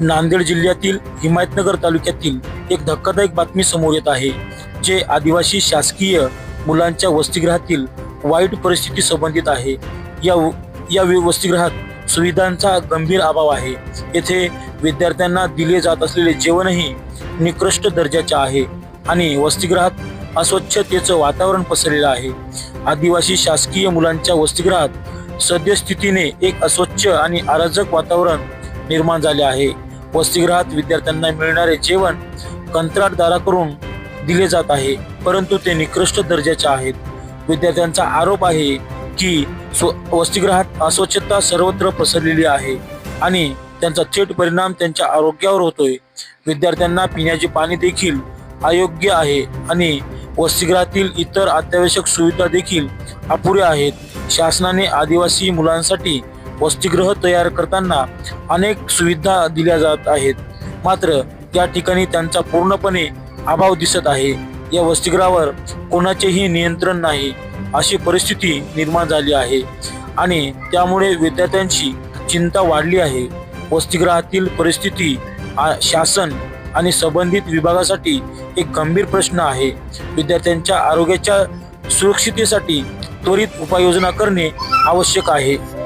नांदेड जिल्ह्यातील हिमायतनगर तालुक्यातील एक धक्कादायक बातमी समोर येत आहे जे आदिवासी शासकीय मुलांच्या वसतिगृहातील वाईट परिस्थिती संबंधित आहे. या व- या वसतिगृहात सुविधांचा गंभीर अभाव आहे. येथे विद्यार्थ्यांना दिले जात असलेले जेवणही निकृष्ट दर्जाचे आहे आणि वसतिगृहात अस्वच्छतेचं वातावरण पसरलेलं आहे. आदिवासी शासकीय मुलांच्या वसतिगृहात सद्यस्थितीने एक अस्वच्छ आणि अराजक वातावरण निर्माण झाले आहे. वसतिगृहात विद्यार्थ्यांना मिळणारे जेवण कंत्राटदाराकडून दिले जात आहे परंतु ते निकृष्ट दर्जाचे आहेत. विद्यार्थ्यांचा आरोप आहे की स्व वसतिगृहात अस्वच्छता सर्वत्र पसरलेली आहे आणि त्यांचा थेट परिणाम त्यांच्या आरोग्यावर होतोय. विद्यार्थ्यांना पिण्याचे पाणी देखील अयोग्य आहे आणि वसतिगृहातील इतर अत्यावश्यक सुविधा देखील अपुऱ्या आहेत. शासनाने आदिवासी मुलांसाठी वसतिगृह तयार करताना अनेक सुविधा दिल्या जात आहेत. मात्र त्या ठिकाणी त्यांचा पूर्णपणे अभाव दिसत आहे. या वसतिगृहावर कोणाचेही नियंत्रण नाही अशी परिस्थिती निर्माण झाली आहे. आणि त्यामुळे विद्यार्थ्यांची चिंता वाढली आहे. वसतिगृहातील परिस्थिती आ- शासन आणि संबंधित विभागासाठी एक गंभीर प्रश्न आहे. विद्यार्थ्यांच्या आरोग्याच्या सुरक्षितेसाठी त्वरित उपाययोजना करणे आवश्यक आहे.